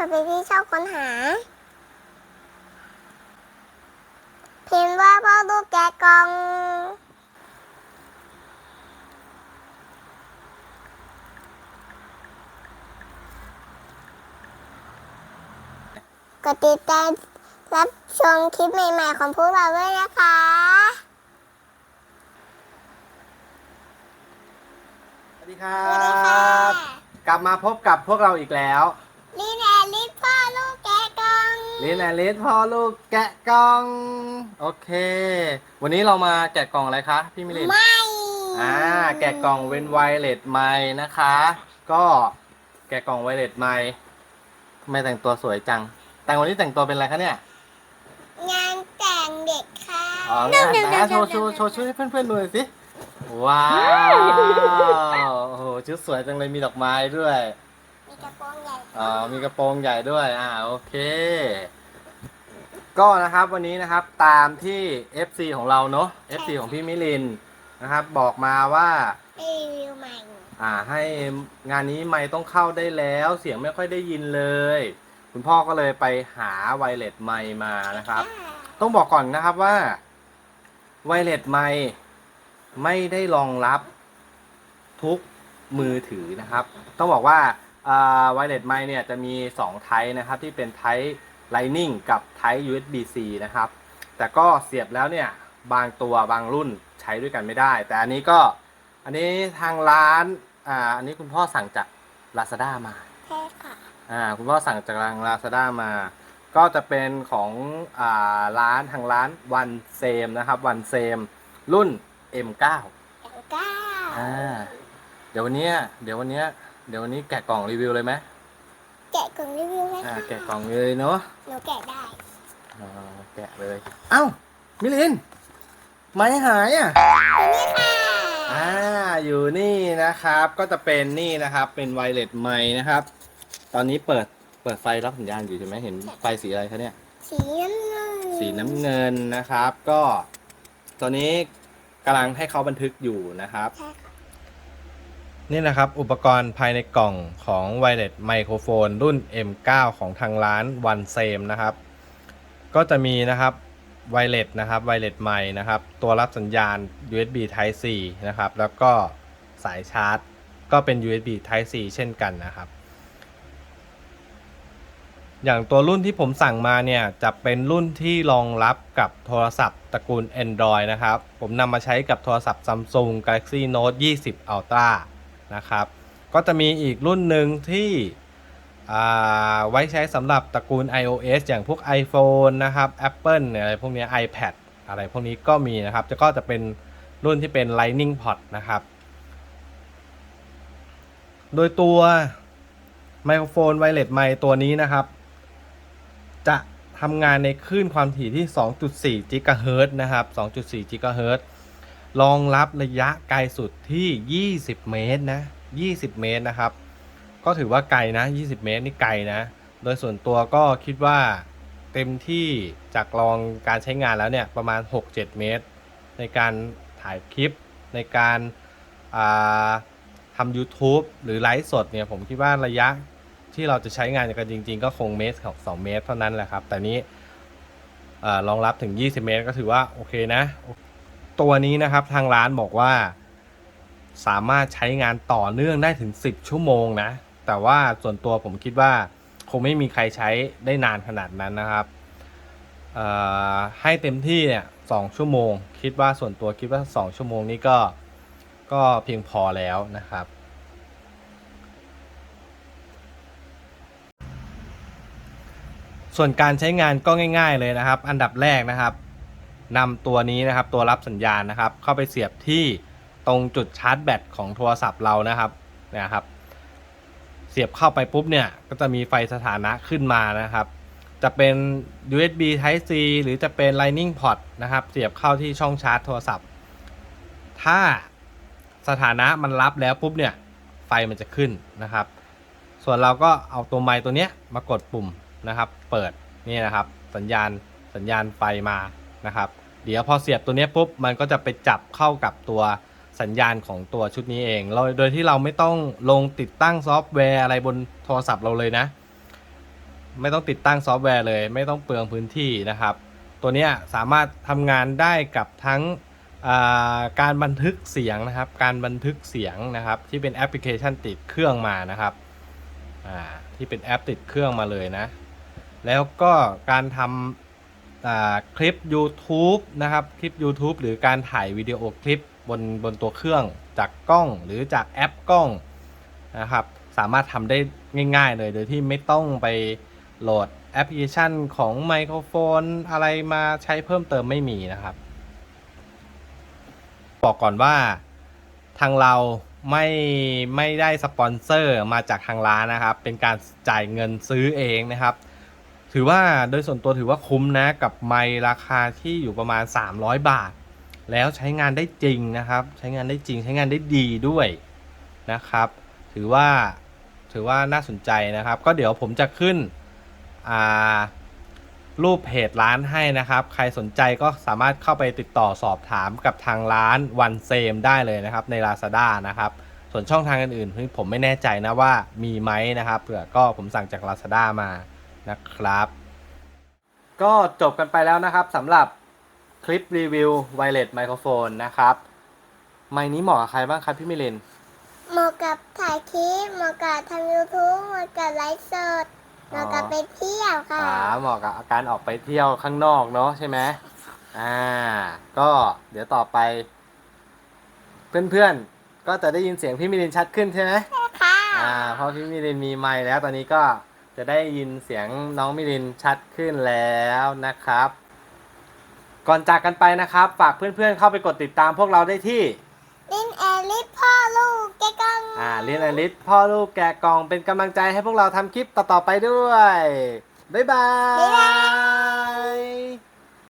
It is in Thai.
กดไปที่ช่องค้นหา พิมพ์ว่าพ่อลูกแกะกล่องกดติดตามรับชมคลิปใหม่ ๆ ของพวกเราด้วยนะคะสวัสดีครัสวัสดีค่ะ บ กลับมาพบกับพวกเราอีกแล้ว ล่องลินแอนลิสพ่อลูกแกะกล่อง โอเค วันนี้เรามาแกะกล่องอะไรคะพี่มิลินไม่อ่าแกะกล่องเวนไวเลตไมนะคะ ก็แกะกล่องไวเลตไมทำไมแต่งตัวสวยจัง แต่งวันนี้แต่งตัวเป็นอะไรคะเนี่ยงานแต่งเด็กค่ะอ๋องานนะโชว์โชว์โชว์ช่วยให้เพื่อนๆดูหน่อยสิว้าวโอ้โหชุดสวยจังเลยมีดอกไม้ด้วยมี กระโปรงใหญ่อ๋อมีกระโปรงใหญ่ด้วยอ่าโอเค ก็นะครับวันนี้นะครับตามที่ FC ของเราเนอะ FC ของพี่มิลินนะครับ บอกมาว่ารีวิวใหม่อ่าให้งานนี้ไม่ต้องเข้าได้แล้วเสียงไม่ค่อยได้ยินเลย คุณพ่อก็เลยไปหาไวเลสไมค์มานะครับ ต้องบอกก่อนนะครับว่าไวเลสไมค์ไม่ได้รองรับทุกมือถือนะครับ ต้องบอกว่า ไวเลสไมค์เนี่ยจะมี2ไทป์นะครับที่เป็นไทป์ Lightning กับไทป์ USB-C นะครับ แต่ก็เสียบแล้วเนี่ยบางตัวบางรุ่นใช้ด้วยกันไม่ได้ แต่อันนี้ก็อันนี้ทางร้านอ่าอันนี้คุณพ่อสั่งจาก Lazada มาใช่ค่ะอ่าคุณพ่อสั่งจากทาง Lazada มา ก็จะเป็นของอ่าร้านทางร้านวันเซมนะครับวันเซมรุ่น M9 อย่างเก้าอ่าเดี๋ยววันเนี้ยเดี๋ยววันเนี้ย เดี๋ยววันนี้แกะกล่องรีวิวเลยไหมแกะกล่องรีวิวไหมอ่าคะแกะกล่องเลยเนาะหนูแกะได้อ่าแกะเลย เอ้า มิลิน ไม้หายอะ นี่ค่ะอ่า อยู่นี่นะครับ ก็จะเป็นนี่นะครับ เป็นไวเลสไม้นะครับ ตอนนี้เปิด เปิดไฟรับสัญญาณอยู่ใช่ไหมเห็นไฟสีอะไรคะเนี่ย สีน้ำเงินสีน้ำเงินนะครับ ก็ ตอนนี้กำลังให้เขาบันทึกอยู่นะครับ ใช่ค่ะ นี่นะครับอุปกรณ์ภายในกล่องของไวเลสไมโครโฟนรุ่น M9 ของทางร้านวันเซมนะครับ ก็จะมีนะครับไวเลสนะครับไวเลสไมนะครับ ตัวรับสัญญาณ USB Type C นะครับ แล้วก็สายชาร์จ ก็เป็น USB Type C เช่นกันนะครับ อย่างตัวรุ่นที่ผมสั่งมาเนี่ย จะเป็นรุ่นที่รองรับกับโทรศัพท์ตระกูล Android นะครับ ผมนำมาใช้กับโทรศัพท์ Samsung Galaxy Note 20 Ultra นะครับ ก็จะมีอีกรุ่นหนึ่งที่ไว้ใช้สำหรับตระกูล iOS อย่างพวก iPhone นะครับ Apple อะไรพวกนี้ iPad อะไรพวกนี้ก็มีนะครับ จะก็จะเป็นรุ่นที่เป็น Lightning Port นะครับ โดยตัวไมโครโฟนไวเลสไมตัวนี้นะครับ จะทำงานในคลื่นความถี่ที่ 2.4กิกะเฮิรตซ์นะครับ 2.4กิกะเฮิ รองรับระยะไกลสุดที่ 20 เมตรนะ 20 เมตรนะครับ ก็ถือว่าไกลนะ 20 เมตรนี่ไกลนะ โดยส่วนตัวก็คิดว่าเต็มที่จากลองการใช้งานแล้วเนี่ยประมาณ 6-7 เมตร ในการถ่ายคลิปในการาทำ YouTube หรือไลฟ์สดเนี่ยผมคิดว่าระยะที่เราจะใช้งานกันจริง ๆ ก็คงเมตรของ2เมตรเท่านั้นแหละครับ แต่นี้เอ่อรองรับถึง 20 เมตรก็ถือว่าโอเคนะ ตัวนี้นะครับทางร้านบอกว่า สามารถใช้งานต่อเนื่องได้ถึง 10 ชั่วโมงนะ แต่ว่าส่วนตัวผมคิดว่า คงไม่มีใครใช้ได้นานขนาดนั้นนะครับให้เต็มที่เนี่ยสองชั่วโมง คิดว่าส่วนตัวคิดว่า 2 ชั่วโมงนี้ก็ก็เพียงพอแล้วนะครับ ส่วนการใช้งานก็ง่าย ๆเลยนะครับ อันดับแรกนะครับ นำตัวนี้นะครับตัวรับสัญญาณนะครับ เข้าไปเสียบที่ตรงจุดชาร์จแบตของโทรศัพท์เรานะครับนะครับ เสียบเข้าไปปุ๊บเนี่ยก็จะมีไฟสถานะขึ้นมานะครับ จะเป็น USB Type C หรือจะเป็น Lightning Port นะครับ เสียบเข้าที่ช่องชาร์จโทรศัพท์ ถ้าสถานะมันรับแล้วปุ๊บเนี่ยไฟมันจะขึ้นนะครับ ส่วนเราก็เอาตัวไมค์ตัวเนี้ยมากดปุ่มนะครับ เปิดนี่นะครับ สัญญาณสัญญาณไฟมา นะครับ เดี๋ยวพอเสียบตัวนี้ปุ๊บมันก็จะไปจับเข้ากับตัวสัญญาณของตัวชุดนี้เองเราโดยที่เราไม่ต้องลงติดตั้งซอฟต์แวร์อะไรบนโทรศัพท์เราเลยนะ ไม่ต้องติดตั้งซอฟต์แวร์เลย ไม่ต้องเปลืองพื้นที่นะครับ ตัวนี้สามารถทำงานได้กับทั้งาการบันทึกเสียงนะครับ การบันทึกเสียงนะครับ ที่เป็นแอปพลิเคชันติดเครื่องมานะครับที่เป็นแอปติดเครื่องมาเลยนะ แล้วก็การทำ คลิป YouTube นะครับ คลิป YouTube หรือการถ่ายวิดีโอคลิปบนบนตัวเครื่องจากกล้องหรือจากแอปกล้องนะครับ สามารถทำได้ง่ายๆเลยโดยที่ไม่ต้องไปโหลดแอปพลิเคชันของไมโครโฟนอะไรมาใช้เพิ่มเติมไม่มีนะครับ บอกก่อนว่าทางเราไม่ไม่ได้สปอนเซอร์มาจากทางร้านนะครับ เป็นการจ่ายเงินซื้อเองนะครับ ถือว่าโดยส่วนตัวถือว่าคุ้มนะกับไมค์ราคาที่อยู่ประมาณ 300 บาท แล้วใช้งานได้จริงนะครับ ใช้งานได้จริง ใช้งานได้ดีด้วยนะครับ ถือว่าถือว่าน่าสนใจนะครับ ก็เดี๋ยวผมจะขึ้นรูปเพจร้านให้นะครับ ใครสนใจก็สามารถเข้าไปติดต่อสอบถามกับทางร้านวันเซมได้เลยนะครับ ใน Lazada นะครับ ส่วนช่องทางอื่นๆผมไม่แน่ใจนะว่ามีไหมนะครับเผื่อก็ผมสั่งจาก Lazada มา นะครับ ก็จบกันไปแล้วนะครับสำหรับคลิปรีวิวไวเลสไมโครโฟนนะครับ ไมค์นี้เหมาะกับใครบ้างครับพี่มิลิน เหมาะกับถ่ายคลิปเหมาะกับทำยูทูบเหมาะกับไลฟ์สดเหมาะกับไปเที่ยวค่ะ อ่าเหมาะกับการออกไปเที่ยวข้างนอกเนาะใช่ไหมอ่า ก็เดี๋ยวต่อไป เพื่อนๆ ก็จะได้ยินเสียงพี่มิลินชัดขึ้นใช่ไหมค่ะ อ่าเพราะพี่มิลินมีไมค์แล้วตอนนี้ก็ จะได้ยินเสียงน้องมิลินชัดขึ้นแล้วนะครับ ก่อนจากกันไปนะครับ ฝากเพื่อนๆ เข้าไปกดติดตามพวกเราได้ที่ลินแอลิสพ่อลูกแกกังอ่าเรียนอลิสพ่อลูกแกะกล่องเป็นกำลังใจให้พวกเราทำคลิปต่อๆไปด้วย บ๊ายบายบ๊ายบาย